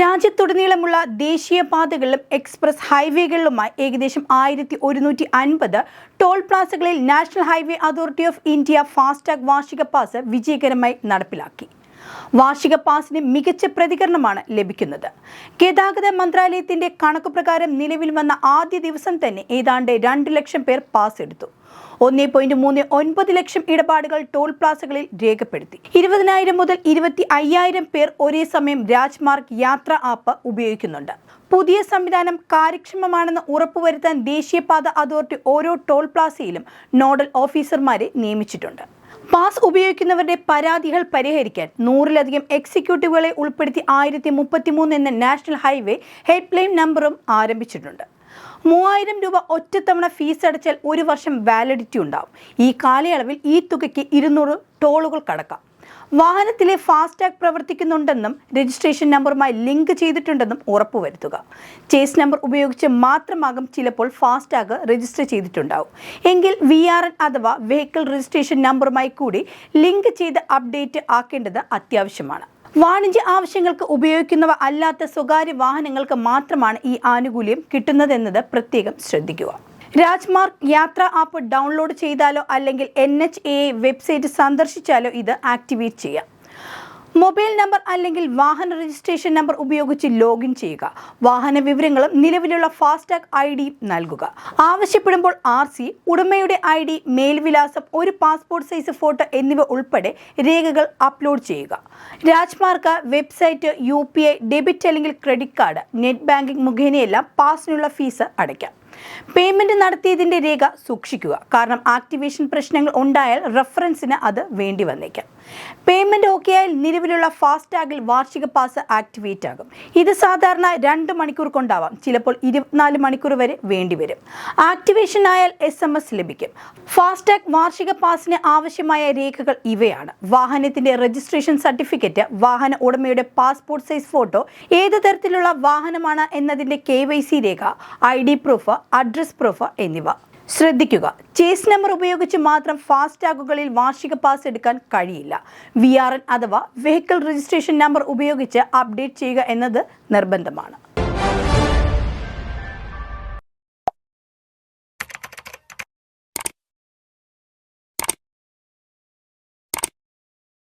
രാജ്യത്തുടനീളമുള്ള ദേശീയപാതകളിലും എക്സ്പ്രസ് ഹൈവേകളിലുമായി ഏകദേശം ആയിരത്തി ഒരുന്നൂറ്റി അൻപത് toll പ്ലാസകളിൽ National Highway Authority of India FASTag വാർഷിക പാസ് വിജയകരമായി നടപ്പിലാക്കി. വാർഷിക പാസിന് മികച്ച പ്രതികരണമാണ് ലഭിക്കുന്നത്. ഗതാഗത മന്ത്രാലയത്തിന്റെ കണക്കുപ്രകാരം നിലവിൽ വന്ന ആദ്യ ദിവസം തന്നെ ഏതാണ്ട് രണ്ട് ലക്ഷം പേർ പാസ് എടുത്തു. ഒന്നേ പോയിന്റ് മൂന്ന് ഒൻപത് ലക്ഷം ഇടപാടുകൾ ടോൾ പ്ലാസകളിൽ രേഖപ്പെടുത്തി. ഇരുപതിനായിരം മുതൽ ഇരുപത്തി അയ്യായിരം പേർ ഒരേ സമയം രാജ്മാർഗ് യാത്ര ആപ്പ് ഉപയോഗിക്കുന്നുണ്ട്. പുതിയ സംവിധാനം കാര്യക്ഷമമാണെന്ന് ഉറപ്പുവരുത്താൻ ദേശീയപാത അതോറിറ്റി ഓരോ ടോൾ പ്ലാസയിലും നോഡൽ ഓഫീസർമാരെ നിയമിച്ചിട്ടുണ്ട്. പാസ് ഉപയോഗിക്കുന്നവരുടെ പരാതികൾ പരിഹരിക്കാൻ നൂറിലധികം എക്സിക്യൂട്ടീവുകളെ ഉൾപ്പെടുത്തി ആയിരത്തി മുപ്പത്തിമൂന്ന് എന്ന നാഷണൽ ഹൈവേ ഹെൽപ്പ് ലൈൻ നമ്പറും ആരംഭിച്ചിട്ടുണ്ട്. മൂവായിരം രൂപ ഒറ്റത്തവണ ഫീസ് അടച്ചാൽ ഒരു വർഷം വാലിഡിറ്റി ഉണ്ടാവും. ഈ കാലയളവിൽ ഈ തുകയ്ക്ക് ഇരുന്നൂറ് ടോളുകൾ കടക്കാം. വാഹനത്തിലെ ഫാസ്ടാഗ് പ്രവർത്തിക്കുന്നുണ്ടെന്നും രജിസ്ട്രേഷൻ നമ്പറുമായി ലിങ്ക് ചെയ്തിട്ടുണ്ടെന്നും ഉറപ്പുവരുത്തുക. ചേസ് നമ്പർ ഉപയോഗിച്ച് മാത്രമാകും ചിലപ്പോൾ ഫാസ്ടാഗ് രജിസ്റ്റർ ചെയ്തിട്ടുണ്ടാവും. എങ്കിൽ വി ആർ എൻ അഥവാ വെഹിക്കിൾ രജിസ്ട്രേഷൻ നമ്പറുമായി കൂടി ലിങ്ക് ചെയ്ത് അപ്ഡേറ്റ് ആക്കേണ്ടത് അത്യാവശ്യമാണ്. വാണിജ്യ ആവശ്യങ്ങൾക്ക് ഉപയോഗിക്കുന്നവ അല്ലാത്ത സ്വകാര്യ വാഹനങ്ങൾക്ക് മാത്രമാണ് ഈ ആനുകൂല്യം കിട്ടുന്നതെന്നത് പ്രത്യേകം ശ്രദ്ധിക്കുക. രാജ്മാർഗ് യാത്ര ആപ്പ് ഡൗൺലോഡ് ചെയ്താലോ അല്ലെങ്കിൽ എൻ വെബ്സൈറ്റ് സന്ദർശിച്ചാലോ ഇത് ആക്ടിവേറ്റ് ചെയ്യാം. മൊബൈൽ നമ്പർ അല്ലെങ്കിൽ വാഹന രജിസ്ട്രേഷൻ നമ്പർ ഉപയോഗിച്ച് ലോഗിൻ ചെയ്യുക. വാഹന വിവരങ്ങളും നിലവിലുള്ള ഫാസ്ടാഗ് ഐ ഡിയും നൽകുക. ആവശ്യപ്പെടുമ്പോൾ ആർ സി ഉടമയുടെ ഐ ഡി മേൽവിലാസം ഒരു പാസ്പോർട്ട് സൈസ് ഫോട്ടോ എന്നിവ ഉൾപ്പെടെ രേഖകൾ അപ്ലോഡ് ചെയ്യുക. Rajmarg website U P I debit അല്ലെങ്കിൽ ക്രെഡിറ്റ് കാർഡ് നെറ്റ് ബാങ്കിംഗ് മുഖേനയെല്ലാം പാസിനുള്ള ഫീസ് അടയ്ക്കാം. പേയ്മെന്റ് നടത്തിയതിന്റെ രേഖ സൂക്ഷിക്കുക. കാരണം ആക്ടിവേഷൻ പ്രശ്നങ്ങൾ ഉണ്ടായാൽ റെഫറൻസിന് അത് വേണ്ടി വന്നേക്കാം. പേയ്മെന്റ് ഓക്കെ ആയാൽ നിലവിലുള്ള ഫാസ്ടാഗിൽ വാർഷിക പാസ് ആക്ടിവേറ്റ് ആകും. ഇത് സാധാരണ രണ്ട് മണിക്കൂർ കൊണ്ടാവാം. ചിലപ്പോൾ ഇരുപത്തിനാല് മണിക്കൂർ വരെ വേണ്ടിവരും ആക്ടിവേഷൻ ആയാൽ എസ് എം എസ് ലഭിക്കും. ഫാസ്ടാഗ് വാർഷിക പാസിന് ആവശ്യമായ രേഖകൾ ഇവയാണ്. വാഹനത്തിന്റെ രജിസ്ട്രേഷൻ സർട്ടിഫിക്കറ്റ് വാഹന ഉടമയുടെ പാസ്പോർട്ട് സൈസ് ഫോട്ടോ ഏത് തരത്തിലുള്ള വാഹനമാണ് എന്നതിന്റെ കെ രേഖ I D proof address proof എന്നിവ. ശ്രദ്ധിക്കുക. ചേസ് നമ്പർ ഉപയോഗിച്ച് മാത്രം ഫാസ്ടാഗുകളിൽ വാർഷിക പാസ് എടുക്കാൻ കഴിയില്ല. വി അഥവാ വെഹിക്കിൾ രജിസ്ട്രേഷൻ നമ്പർ ഉപയോഗിച്ച് അപ്ഡേറ്റ് ചെയ്യുക എന്നത് നിർബന്ധമാണ്.